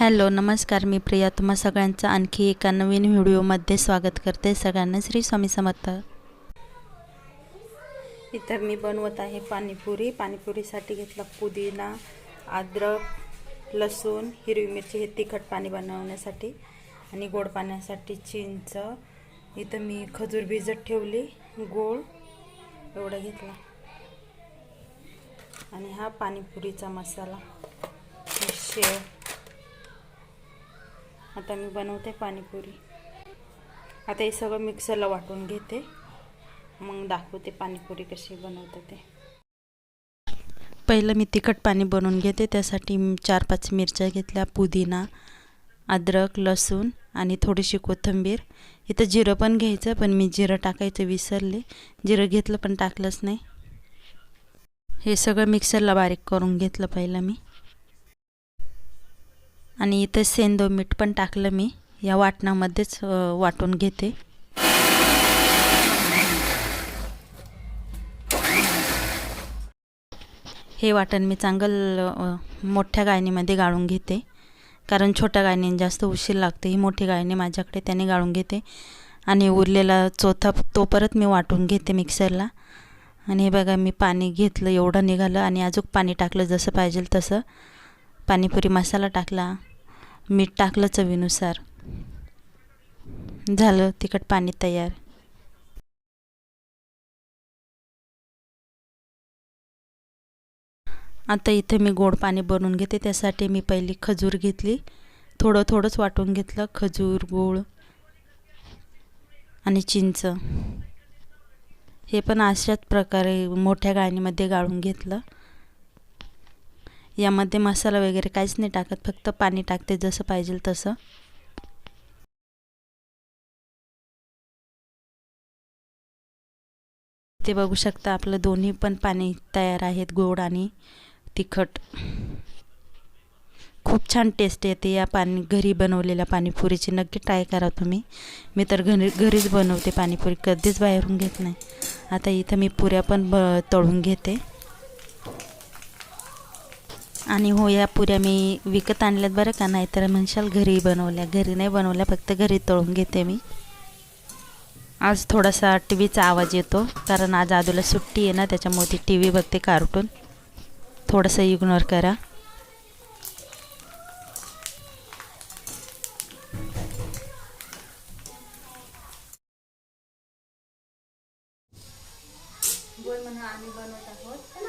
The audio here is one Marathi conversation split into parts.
हॅलो नमस्कार मी प्रिया. तुम्हा सगळ्यांचं आणखी एका नवीन व्हिडिओमध्ये स्वागत करते. सगळ्यांना श्री स्वामी समर्थ. इथं मी बनवत आहे पाणीपुरी. पाणीपुरीसाठी घेतला पुदिना अद्रक लसूण हिरवी मिरची हे तिखट पाणी बनवण्यासाठी आणि गोड पाण्यासाठी चिंच. इथं मी खजूर भिजत ठेवली गोळ एवढा घेतला. आणि हा पाणीपुरीचा मसाला. शेव. आता मी बनवते पाणीपुरी. आता हे सगळं मिक्सरला वाटून घेते. मग दाखवते पाणीपुरी कशी बनवते ते. पहिलं मी तिखट पाणी बनवून घेते. त्यासाठी मी चार पाच मिरच्या घेतल्या पुदिना अद्रक लसूण आणि थोडीशी कोथिंबीर. इथं जिरं पण घ्यायचं पण मी जिरं टाकायचं विसरले. जिरं घेतलं पण टाकलंच नाही. हे सगळं मिक्सरला बारीक करून घेतलं पहिलं मी. आणि इथं सेंदो मीठ पण टाकलं मी. या वाटणामध्येच वाटून घेते. हे वाटण मी चांगलं मोठ्या गायनीमध्ये गाळून घेते. कारण छोट्या गाळणीने जास्त उशीर लागते. ही मोठी गाळणी माझ्याकडे त्याने गाळून घेते. आणि उरलेला चौथा तो परत मी वाटून घेते मिक्सरला. आणि हे बघा मी पाणी घेतलं एवढं निघालं. आणि अजून पाणी टाकलं जसं पाहिजे तसं. पाणीपुरी मसाला टाकला मीठ टाकलं चवीनुसार. झालं तिखट पाणी तयार. आता इथे मी गोड पाणी बनवून घेते त्यासाठी मी पहिली खजूर घेतली. थोडं थोडंच वाटून घेतलं खजूर गूळ आणि चिंच. हे पण अशाच प्रकारे मोठ्या गाळणीमध्ये गाळून घेतलं. यामध्ये मसाला वगैरे काहीच नाही टाकत फक्त पाणी टाकते जसं पाहिजे तसं. ते बघू शकता आपलं दोन्ही पण पाणी तयार आहेत गोड आणि तिखट. खूप छान टेस्ट येते या पाणी घरी बनवलेल्या पाणीपुरीची. नक्की ट्राय करा तुम्ही. मी तर घरी घरीच बनवते पाणीपुरी कधीच बाहेरून घेत नाही. आता इथं मी पुऱ्या पण ब तळून घेते. आणि हो या पुऱ्या मी विकत आणल्यात बरं का? नाही तर म्हणशाल घरी बनवल्या. घरी नाही बनवल्या फक्त घरी तळून घेते मी. आज थोडासा टी व्हीचा आवाज येतो कारण आज आदूला सुट्टी आहे ना त्याच्यामुळे ती टी व्ही बघते कार्टून. थोडंसं इग्नोर करा. बोल म्हणा आम्ही बनवत आहोत.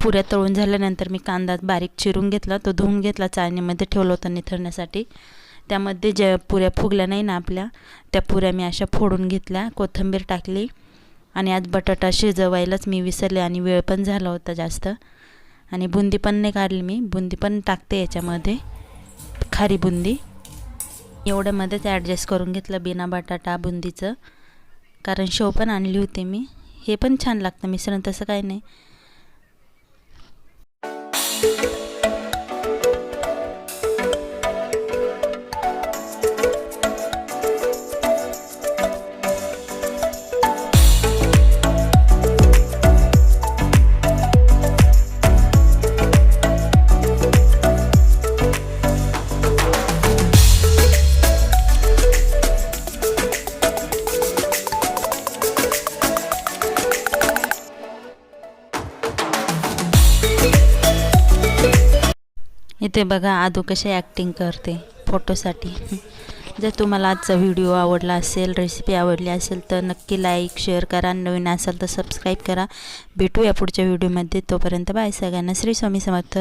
पुऱ्या तळून झाल्यानंतर मी कांदा बारीक चिरून घेतला तो धुवून घेतला चाळणीमध्ये ठेवला होता निथळण्यासाठी. त्यामध्ये ज्या पुऱ्या फुगल्या नाही ना आपल्या त्या पुऱ्या मी अशा फोडून घेतल्या कोथिंबीर टाकली आणि आज बटाटा शिजवायलाच मी विसरले आणि वेळ पण झाला होता जास्त. आणि बुंदी पण नाही काढली मी बुंदी पण टाकते याच्यामध्ये खारी बुंदी. एवढ्यामध्येच ॲडजस्ट करून घेतलं बिना बटाटा बुंदीचं. कारण शेव पण आणली होती मी. हे पण छान लागतं मिश्रण तसं काही नाही. Thank you. इथे बघा आदू कशी ॲक्टिंग करते फोटोसाठी जर तुम्हाला आजचा व्हिडिओ आवडला असेल रेसिपी आवडली असेल तर नक्की लाईक शेअर करा. नवीन असाल तर सबस्क्राईब करा. भेटूया पुढच्या व्हिडिओमध्ये तोपर्यंत बाय सगळ्यांना. श्री स्वामी समर्थ.